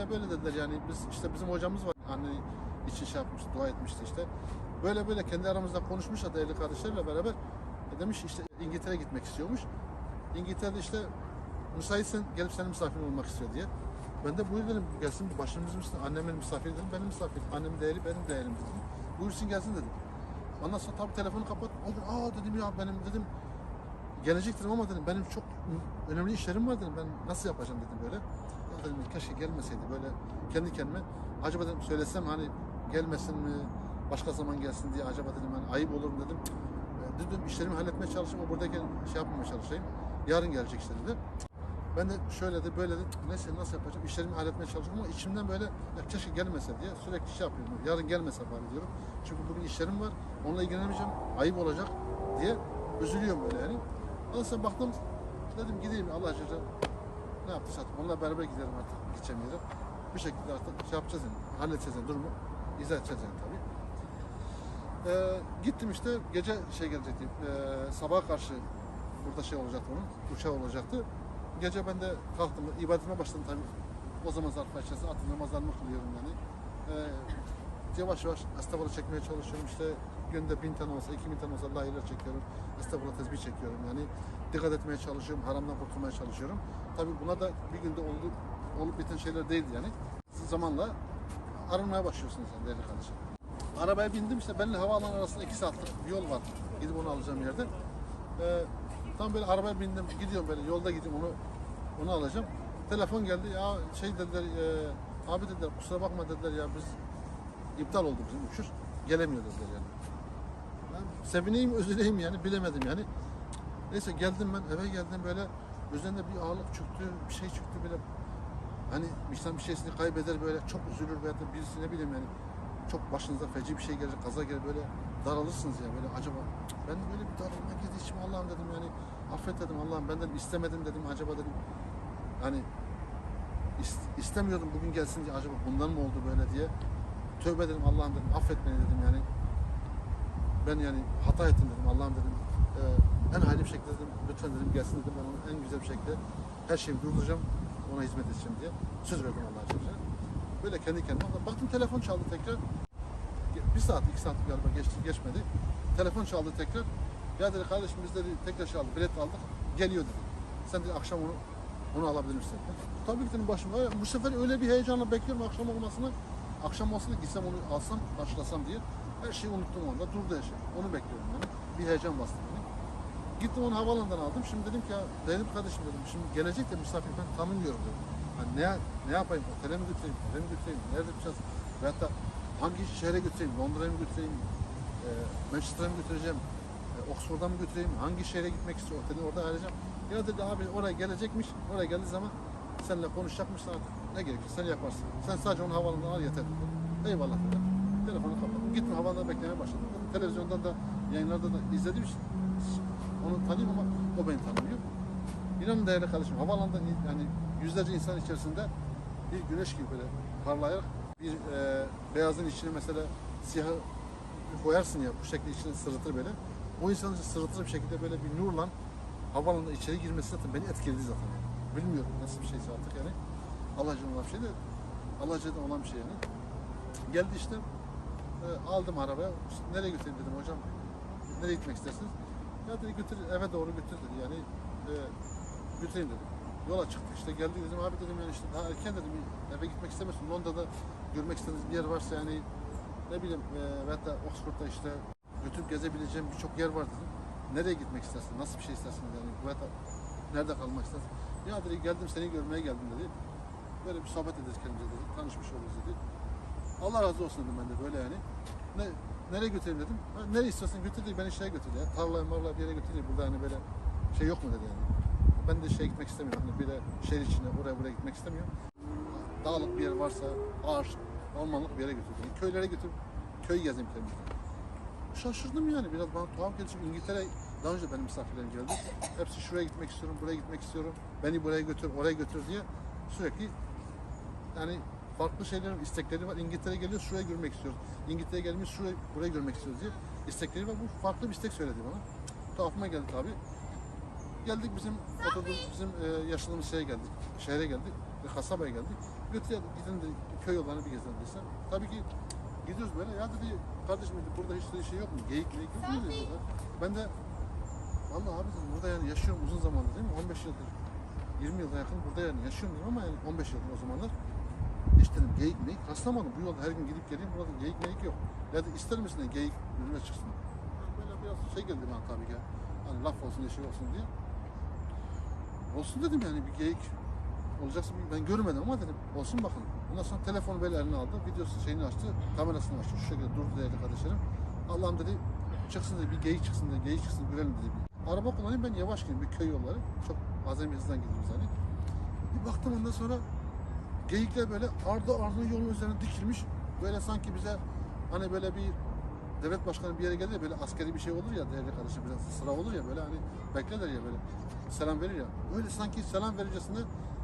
böyle böyle dediler yani biz işte bizim hocamız var anne için şey yapmış dua etmişti işte. Böyle böyle kendi aramızda konuşmuşlar değerli kardeşlerle beraber E, demiş işte İngiltere gitmek istiyormuş. İngiltere'de işte müsaitsen gelip senin misafirin olmak istiyor diye. Ben de buyur dedim gelsin başımızın üstüne annemin misafiri dedim benim misafirim. Annemin değeri benim değerim dedim. Buyursun gelsin dedim. Ondan sonra tabii telefonu kapat. O gün aa dedim ya benim dedim gelecek dedim ama dedim benim çok önemli işlerim var dedim. Ben nasıl yapacağım dedim böyle. Ya dedim keşke gelmeseydi böyle kendi kendime. Acaba dedim söylesem hani gelmesin mi başka zaman gelsin diye acaba dedim hani ayıp olur mu dedim. Cık, e, Dedim işlerimi halletmeye çalışayım ama buradayken şey yapmamaya çalışayım. Yarın gelecek işte dedi. Ben de şöyle de böyle de neyse nasıl yapacağım işlerimi halletmeye çalışıyorum ama içimden böyle ya keşke gelmese diye sürekli şey yapıyorum. Yarın gelmese bari diyorum. Çünkü bugün işlerim var. Onunla ilgilenemeyeceğim. Ayıp olacak diye üzülüyorum böyle yani. Ondan sonra baktım dedim gideyim Allah aşkına ne yaptıysa artık onunla beraber gidelim artık gideceğim yere. Bir şekilde artık şey yapacağız yani halledeceğiz yani durumu izah edeceğiz yani tabii. Ee, gittim işte gece şey gelecekti ee, sabaha karşı burada şey olacaktı onun uçağı olacaktı. Gece ben de kalktım ibadetime başladım tabii. O zaman zarf içerisinde atın namazlarımı kılıyorum yani. Ee, yavaş yavaş estağfurullah çekmeye çalışıyorum işte günde bin tane olsa iki bin tane olsa la ilahe çekiyorum. Estağfurullah tesbih çekiyorum yani. Dikkat etmeye çalışıyorum, haramdan kurtulmaya çalışıyorum. Tabii buna da bir günde olup, olup biten şeyler değildi yani. Zamanla aranmaya başlıyorsunuz yani değerli kardeşim. Arabaya bindim işte benimle havaalanı arasında iki saatlik bir yol var. Gidip onu alacağım yerde. Ee, tam böyle arabaya bindim gidiyorum böyle yolda gidiyorum onu onu alacağım. Telefon geldi ya şey dediler e, abi dediler kusura bakma dediler ya biz iptal oldu bizim uçuş. Gelemiyor dediler yani. Sevineyim üzüleyim yani bilemedim yani. Neyse geldim ben eve geldim böyle üzerinde bir ağırlık çıktı bir şey çıktı böyle. Hani insan bir şeysini kaybeder böyle çok üzülür veya da birisi ne bileyim yani çok başınıza feci bir şey gelir kaza gelir böyle daralırsınız ya böyle acaba ben böyle bir daralma girdi içime Allah'ım dedim yani. Affet dedim Allah'ım ben dedim istemedim dedim acaba dedim hani is- istemiyordum bugün gelsin diye acaba bundan mı oldu böyle diye. Tövbe dedim Allah'ım dedim affet beni dedim yani ben yani hata ettim dedim Allah'ım dedim Ee, en hayırlı bir şekilde dedim lütfen dedim gelsin dedim ben onu en güzel bir şekilde her şeyimi durduracağım ona hizmet edeceğim diye söz verdim Allah'a şükür. Böyle kendi kendime baktım telefon çaldı tekrar bir saat iki saat galiba geçti geçmedi telefon çaldı tekrar ya dedi kardeşim biz dedi tekrar şey aldık bilet aldık geliyor dedi sen dedi akşam onu onu alabilir misin? Tabii ki dedim başım. "Ay, Bu sefer öyle bir heyecanla bekliyorum akşam olmasını. Akşam olmasını gitsem onu alsam, karşılasam diye. Her şeyi unuttum onda. Durdu her şey. Onu bekliyorum yani. Bir heyecan bastı beni. Gittim onu havaalanından aldım. Şimdi dedim ki ya Zeynep kardeşim dedim. Şimdi gelecek de misafir ben tanımıyorum dedim. Hani ne, ne yapayım? Otele mi götüreyim? Eve mi götüreyim? Nerede yapacağız? Veyahut da hangi şehre götüreyim? Londra'ya mı götüreyim? E, Manchester'a mı götüreceğim? E, Oxford'a mı götüreyim? Hangi şehre gitmek istiyor? Oteli orada arayacağım. Ya dedi abi oraya gelecekmiş. Oraya geldiği zaman seninle konuşacakmışsın artık. Ne gerekirse sen yaparsın. Sen sadece onu havaalanından al yeter dedi. Eyvallah dedim. Telefonu kapattım. Gittim havaalanına beklemeye başladım. Televizyondan da yayınlarda da izlediğim için onu tanıyorum ama o beni tanımıyor. İnanın değerli kardeşim havaalanında yani yüzlerce insan içerisinde bir güneş gibi böyle parlayarak bir e, beyazın içine mesela siyahı koyarsın ya bu şekilde içine sırıtır böyle. O insanın sırıtır bir şekilde böyle bir nurla havaalanına içeri girmesi zaten beni etkiledi zaten. Bilmiyorum nasıl bir şeyse artık yani. Allah için olan bir şey de Allah için olan bir şey yani. Geldi işte e, aldım arabaya. Nereye götüreyim dedim hocam. Nereye gitmek istersiniz? Ya dedi götür eve doğru götür dedi. Yani e, götüreyim dedim. Yola çıktık işte geldi dedim abi dedim yani işte daha erken dedim eve gitmek istemiyorsun. Londra'da görmek istediğiniz bir yer varsa yani ne bileyim e, veyahut da Oxford'da işte götürüp gezebileceğim birçok yer var dedim. Nereye gitmek istersin? Nasıl bir şey istersin yani? Veyahut da nerede kalmak istersin? Ya dedi geldim seni görmeye geldim dedi. Böyle bir sohbet ederiz kendimize dedi. Tanışmış oluruz dedi. Allah razı olsun dedim ben de böyle yani. Ne, nereye götüreyim dedim. Ha, nereye istiyorsan götür dedi. Beni şeye götür ya. Tarlaya marlaya bir yere götür dedi. Burada hani böyle şey yok mu dedi yani. Ben de şeye gitmek istemiyorum. Hani de şehir içine oraya buraya gitmek istemiyorum. Dağlık bir yer varsa ağaç, ormanlık bir yere götür dedi. Köylere götür. Köy gezeyim kendimizde. Şaşırdım yani biraz bana tuhaf geldi. Çünkü İngiltere daha önce benim misafirlerim geldi. Hepsi şuraya gitmek istiyorum, buraya gitmek istiyorum. Beni buraya götür, oraya götür diye sürekli yani farklı şeylerin istekleri var. İngiltere geliyor, şuraya görmek istiyoruz. İngiltere gelmiş, şuraya, burayı görmek istiyoruz diye istekleri var. Bu farklı bir istek söyledi bana. Tuhafıma geldi tabii. Geldik bizim oturduğumuz, bizim e, yaşadığımız şeye geldik. Şehre geldik. Bir kasabaya geldik. götür ya gidin de köy yollarını bir gezelim desem. Tabii ki gidiyoruz böyle. Ya dedi kardeşim dedi, burada hiç de şey yok mu? Geyik meyik yok mu dedi burada. Ben de vallahi abi dedim, burada yani yaşıyorum uzun zamandır değil mi? 15 yıldır. 20 yılda yakın burada yani yaşıyorum dedim ama yani 15 yıldır o zamanlar. Hiç dedim geyik meyik rastlamadım. Bu yolda her gün gidip geleyim burada geyik meyik yok. Ya da ister misin de geyik önüme çıksın. Böyle biraz şey geldi bana tabii ki. Hani laf olsun şey olsun diye. Olsun dedim yani bir geyik olacaksa bir- ben görmedim ama dedim olsun bakın. Ondan sonra telefonu böyle eline aldı. Videosu şeyini açtı. Kamerasını açtı. Şu şekilde durdu değerli kardeşlerim. Allah'ım dedi çıksın dedi bir geyik çıksın dedi. Geyik çıksın görelim dedi. Araba kullanayım ben yavaş gideyim. Bir köy yolları. Çok azami hızdan gidiyoruz hani. Bir baktım ondan sonra geyikler böyle ardı ardı yolun üzerine dikilmiş. Böyle sanki bize hani böyle bir devlet başkanı bir yere gelir ya böyle askeri bir şey olur ya değerli kardeşim biraz sıra olur ya böyle hani beklerler ya böyle selam verir ya. Öyle sanki selam verircesine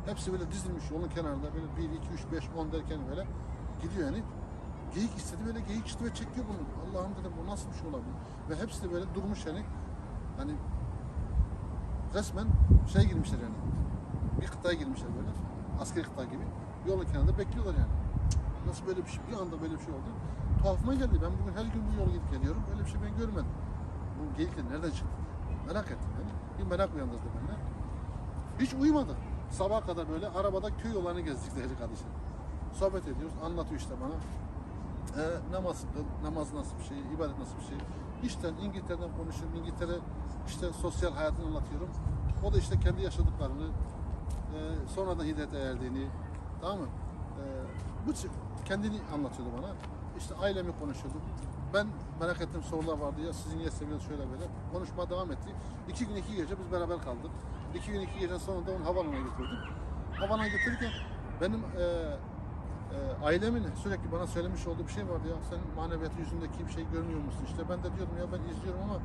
hepsi böyle dizilmiş yolun kenarında böyle 1, 2, 3, 5, 10 derken böyle gidiyor yani. Geyik istedi böyle geyik çıktı ve çekiyor bunu. Allah'ım dedim bu nasıl bir şey olabilir? Ve hepsi de böyle durmuş yani. Hani resmen şey girmişler yani. Bir kıtaya girmişler böyle. Askeri kıta gibi. Yolun kenarında bekliyorlar yani. Nasıl böyle bir şey? Bir anda böyle bir şey oldu. Tuhafıma geldi. Ben bugün her gün bu yolu gidip geliyorum. Böyle bir şey ben görmedim. Bu geyikler nereden çıktı? Merak ettim yani. Bir merak uyandırdı bende. Hiç uyumadık. Sabaha kadar böyle arabada köy yollarını gezdik değerli kardeşim. Sohbet ediyoruz. Anlatıyor işte bana. E, namaz, namaz nasıl bir şey, ibadet nasıl bir şey. İşten İngiltere'den konuşuyorum. İngiltere işte sosyal hayatını anlatıyorum. O da işte kendi yaşadıklarını, e, sonradan hidayete erdiğini, tamam mı? E, bu kendini anlatıyordu bana. İşte ailemi konuşuyorduk. Ben merak ettiğim sorular vardı ya sizin niye seviyorsunuz şöyle böyle. Konuşma devam etti. İki gün iki gece biz beraber kaldık. İki gün iki gecenin sonunda onu havaalanına götürdük. Havaalanına götürürken benim e, e, ailemin sürekli bana söylemiş olduğu bir şey vardı ya senin maneviyatı yüzündeki bir şey görmüyor musun? İşte ben de diyordum ya ben izliyorum ama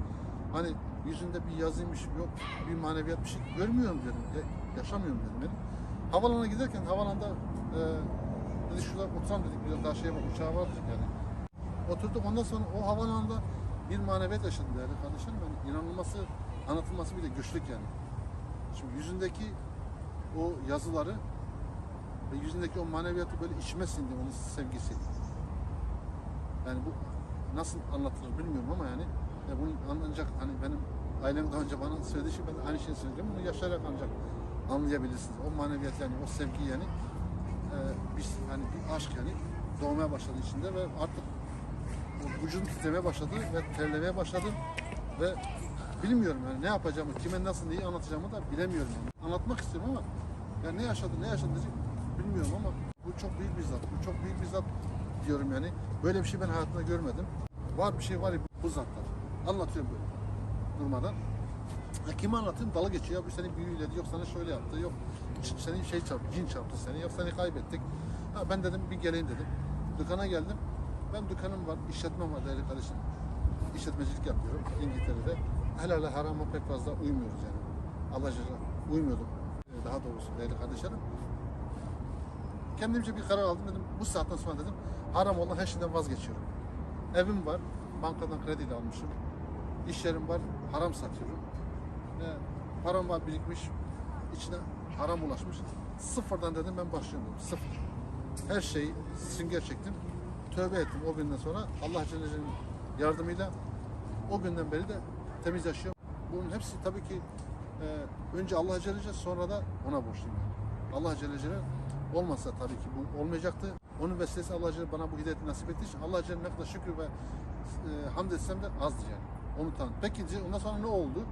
hani yüzünde bir yazıymış yok bir maneviyat bir şey görmüyorum dedim. Ya, yaşamıyorum dedim. Yani. Havaalanına giderken havalanda e, dedi şurada oturalım dedik biraz daha şeye bak uçağa var yani. Oturduk ondan sonra o havaalanında bir maneviyat yaşadım değerli kardeşlerim. Yani inanılması anlatılması bile güçlük yani. Şimdi yüzündeki o yazıları ve yüzündeki o maneviyatı böyle içime sindi onun sevgisi. Yani bu nasıl anlatılır bilmiyorum ama yani ya bunu ancak hani benim ailem daha önce bana söylediği şey ben aynı şeyi söyleyeceğim. Bunu yaşayarak ancak anlayabilirsiniz. O maneviyat yani o sevgi yani e, bir hani bir aşk yani doğmaya başladı içinde ve artık vücudum titremeye başladı ve terlemeye başladım ve bilmiyorum yani ne yapacağımı, kime nasıl neyi anlatacağımı da bilemiyorum yani. Anlatmak istiyorum ama ya ne yaşadı, ne yaşadı bilmiyorum ama bu çok büyük bir zat. Bu çok büyük bir zat diyorum yani. Böyle bir şey ben hayatımda görmedim. Var bir şey var ya bu zatlar. Anlatıyorum böyle durmadan. Ha, anlatayım? Dalı geçiyor. Bu seni büyüledi. Yok sana şöyle yaptı. Yok seni şey çarptı, cin çarptı seni. Yok seni kaybettik. Ha, ben dedim bir geleyim dedim. Dükkana geldim. Ben dükkanım var, işletmem var değerli kardeşim. İşletmecilik yapıyorum İngiltere'de. Helal harama pek fazla uymuyoruz yani. Allah cezası uymuyordum. Ee, Daha doğrusu değerli kardeşlerim. Kendimce bir karar aldım dedim. Bu saatten sonra dedim haram olan her şeyden vazgeçiyorum. Evim var. Bankadan krediyle almışım. İş yerim var. Haram satıyorum. Ee, param var birikmiş. içine haram ulaşmış. Sıfırdan dedim ben başlıyorum. Sıfır. Her şeyi sünger çektim. Tövbe ettim o günden sonra. Allah Celle Celaluhu'nun yardımıyla o günden beri de temiz yaşıyorum. Bunun hepsi tabii ki e, önce Allah Celle sonra da ona borçluyum. Yani. Allah Celle olmasa tabii ki bu olmayacaktı. Onun vesilesi Allah Celle bana bu hidayeti nasip ettiği için Allah Celle ne kadar şükür ve e, hamd etsem de azdır yani. Onu tanı. Peki ondan sonra ne oldu?